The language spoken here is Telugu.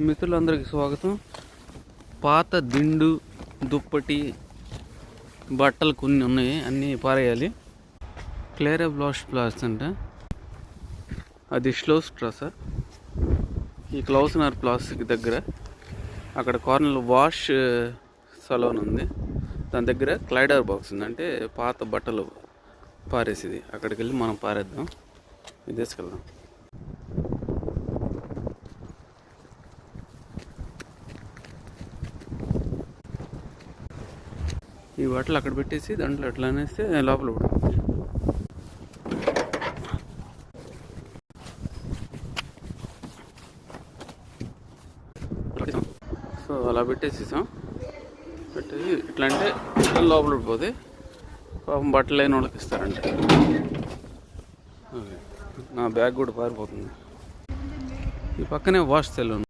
మిత్రులందరికీ స్వాగతం. పాత దిండు దుప్పటి బట్టలు కొన్ని ఉన్నాయి అన్నీ పారేయాలి. క్లేరే బ్లాస్ట్ ప్లాస్ అంటే. అది స్లోస్ ట్రాసా ఈ క్లౌసనర్ ప్లాస్టిక్ దగ్గర అక్కడ కార్నర్ వాష్ సలోన్ ఉంది. దాని దగ్గర క్లైడర్ బాక్స్ ఉంది. అంటే పాత బట్టలు పారేసేది. అక్కడికి వెళ్ళి మనం పారేద్దాం. ఇది తీసుకెళ్దాం. ఈ బట్టలు అక్కడ పెట్టేసి దాంట్లో అట్లా అనేస్తే లోపల పడుతుంది సో అలా పెట్టేసేసాం. పెట్టేసి ఎట్లా అంటే లోపల పడిపోతే పాపం బట్టలు లేని వాళ్ళకి ఇస్తారంటే. నా బ్యాగ్ కూడా పారిపోతుంది. ఈ పక్కనే వాష్ సెల్ ఉంది